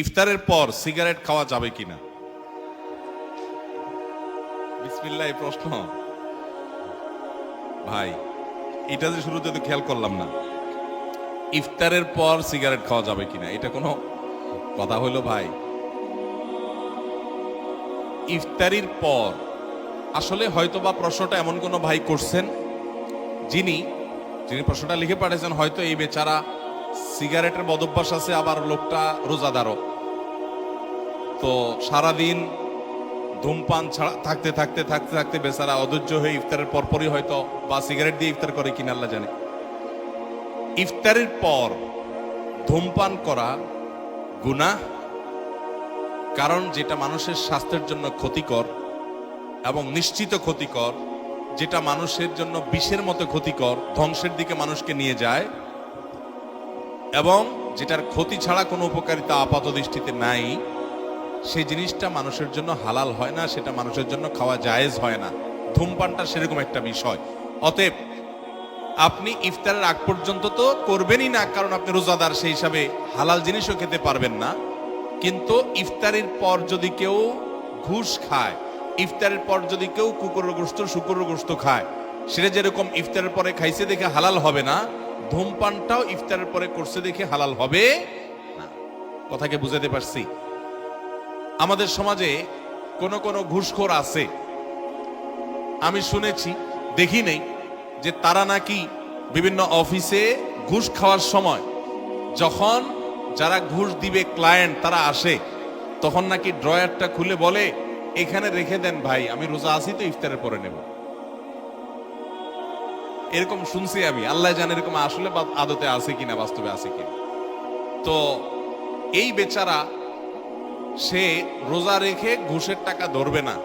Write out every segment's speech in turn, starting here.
ইফতারের পর সিগারেট খাওয়া যাবে কিনা? বিসমিল্লাহ, এই প্রশ্ন। ভাই, এটা যে শুরুতে তো খেয়াল করলাম না। ইফতারের পর সিগারেট খাওয়া যাবে কিনা, এটা কোনো কথা হলো ভাই। ইফতারির পর, আসলে হয়তো বা প্রশ্নটা এমন কোনো ভাই করছেন, যিনি যিনি প্রশ্নটা লিখে পাঠিয়েছেন, হয়তো এই বেচারা সিগারেটের বদভ্যাস আছে, আবার লোকটা রোজাদারও। তো সারাদিন ধূমপান ছাড়া থাকতে থাকতে থাকতে থাকতে বেচারা অধৈর্য হয়ে ইফতারের পরপরই হয়তো বা সিগারেট দিয়ে ইফতার করে কিনা আল্লাহ জানে। ইফতারের পর ধূমপান করা গুনাহ, কারণ যেটা মানুষের স্বাস্থ্যের জন্য ক্ষতিকর এবং নিশ্চিত ক্ষতিকর, যেটা মানুষের জন্য বিষের মতো ক্ষতিকর, ধ্বংসের দিকে মানুষকে নিয়ে যায় এবং যেটার ক্ষতি ছাড়া কোনো উপকারিতা আপাত দৃষ্টিতে নাই, সেই জিনিসটা মানুষের জন্য হালাল হয় না, সেটা মানুষের জন্য খাওয়া জায়েজ হয় না। ধূমপানটা সেরকম একটা বিষয়। অতএব আপনি ইফতারের আগ পর্যন্ত তো করবেনই না, কারণ আপনি রোজাদার, সেই হিসাবে হালাল জিনিসও খেতে পারবেন না। কিন্তু ইফতারের পর যদি কেউ ঘুষ খায়, ইফতারের পর যদি কেউ কুকুরের গোস্ত শুকুরের গোস্ত খায়, সেটা যেরকম ইফতারের পরে খাইছে দেখে হালাল হবে না ধূমপানটাও ইফতারের পরে করছে দেখে হালাল হবে না। কথাকে বুঝাতে পারছি। আমাদের সমাজে কোন কোন ঘুষখোর আছে। আমি শুনেছি, দেখি নেই, যে তারা নাকি বিভিন্ন অফিসে ঘুষ খাওয়ার সময় যখন যারা ঘুষ দিবে ক্লায়েন্ট তারা আসে, তখন নাকি ড্রয়ারটা খুলে বলে, এখানে রেখে দেন ভাই, আমি রোজা আছি তো ইফতারের পরে নেব। এরকম শুনছি আমি। আল্লাহ জানে এরকম আসলে আদতে আছে কিনা, বাস্তবে আছে কিনা। তো এই বেচারা, সে রোজা রেখে ঘুষের টাকা ধরবে না।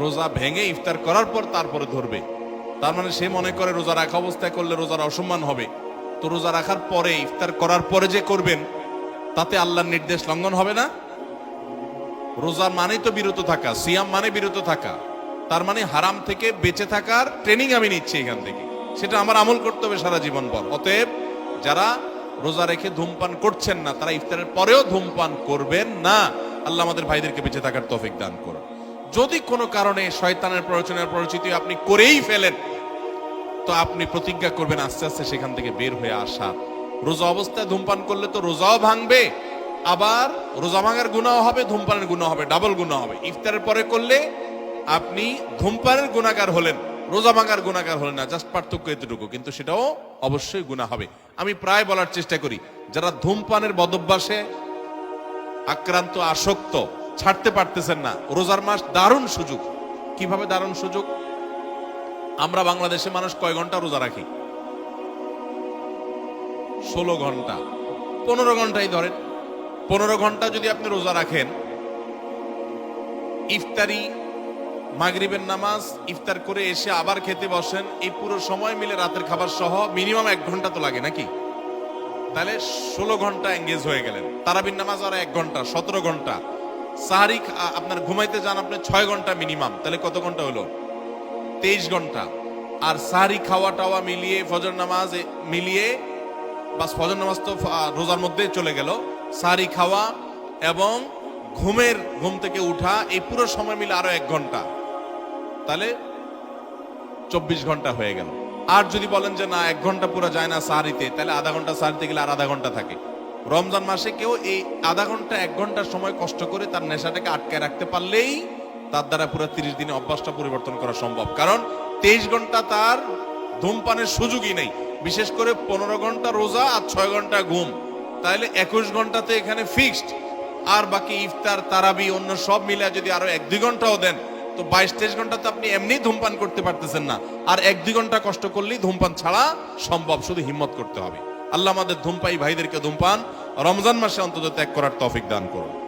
রোজা ভেঙে ইফতার করার পর তারপরে ধরবে। তার মানে সে মনে করে রোজা রাখা অবস্থায় করলে রোজার অসম্মান হবে। তো রোজা রাখার পরে, ইফতার করার পরে যে করবেন, তাতে আল্লাহর নির্দেশ লঙ্ঘন হবে না? রোজা মানেই তো বিরত থাকা, সিয়াম মানে বিরত থাকা। তার মানে হারাম থেকে বেঁচে থাকার ট্রেনিং আমি নিচ্ছি এখান থেকে। সেটা আমার আমল করতে হবে সারা জীবন পর। অতএব যারা রোজা রেখে ধূমপান করছেন না, তারা ইফতারের পরেও ধূমপান করবেন না। আল্লাহ আমাদের ভাইদেরকে বেঁচে থাকার তৌফিক দান করুন। যদি কোনো কারণে শয়তানের প্ররোচনার পরিচিতি আপনি করেই ফেলেন, তো আপনি প্রতিজ্ঞা করবেন আস্তে আস্তে সেখান থেকে বের হয়ে আসা। রোজা অবস্থায় ধূমপান করলে তো রোজাও ভাঙবে, আবার রোজা ভাঙার গুণাও হবে, ধূমপানের গুণা হবে ডাবল গুণা হবে। ইফতারের পরে করলে আপনি ধূমপানের গুণাগার হলেন, রোজা ভাঙার গুণাগার হলেন না, জাস্ট পার্থক্য এতটুকু। কিন্তু সেটাও অবশ্যই গুণা হবে। আমি প্রায় বলার চেষ্টা করি, যারা ধূমপানের বদভ্যাসে আক্রান্ত, আসক্ত, ছাড়তে পারতেছেন না, রোজার মাস দারুণ সুযোগ। কীভাবে দারুণ সুযোগ? আমরা বাংলাদেশে মানুষ কয় ঘণ্টা রোজা রাখি? ষোলো ঘণ্টা। পনেরো ঘন্টাই ধরেন। পনেরো ঘণ্টা যদি আপনি রোজা রাখেন, ইফতারি মাগরিবের নামাজ, ইফতার করে এসে আবার খেতে বসেন। এই পুরো সময় মিলে রাতের খাবার সহ মিনিমাম এক ঘণ্টা তো লাগে নাকি? তাহলে ষোলো ঘণ্টা এঙ্গেজ হয়ে গেলেন। তারাবির নামাজ আর এক ঘণ্টা, সতেরো ঘণ্টা। সাহারি আপনার ঘুমাইতে যান আপনি ছয় ঘণ্টা মিনিমাম। তাহলে কত ঘণ্টা হলো? তেইশ ঘণ্টা। আর সাহারি খাওয়া টাওয়া মিলিয়ে ফজর নামাজ মিলিয়ে বাস ফজর নামাজ তো রোজার মধ্যে চলে গেল। সাহারি খাওয়া এবং ঘুমের, ঘুম থেকে উঠা, এই পুরো সময় মিলে আরও এক ঘণ্টা। তাহলে চব্বিশ ঘণ্টা হয়ে গেল। আর যদি বলেন যে না, এক ঘণ্টা পুরো যায় না সাহারিতে তাহলে আধা ঘণ্টা সাহারিতে গেলে আর আধা ঘণ্টা থাকে। রমজান মাসে কেউ এই আধা ঘণ্টা, এক ঘণ্টার সময় কষ্ট করে তার নেশাটাকে আটকায় রাখতে পারলেই তার দ্বারা পুরো তিরিশ দিনে অভ্যাসটা পরিবর্তন করা সম্ভব। কারণ তেইশ ঘণ্টা তার ধূমপানের সুযোগই নেই। বিশেষ করে পনেরো ঘণ্টা রোজা আর ছয় ঘণ্টা ঘুম। তাহলে একুশ ঘন্টাতে এখানে ফিক্সড আর বাকি ইফতার, তারাবি, অন্য সব মিলে যদি আরও এক দুই ঘন্টাও দেন তো বাইশ, তেইশ ঘণ্টা তো আপনি এমনি ধূমপান করতে পারতেছেন না। আর এক, দুই ঘণ্টা কষ্ট করলেই ধূমপান ছাড়া সম্ভব, শুধু হিম্মত করতে হবে। আল্লাহ আমাদের ধূমপাই ভাইদেরকে ধূমপান রমজান মাসে অন্তত ত্যাগ করার তফিক দান করুন।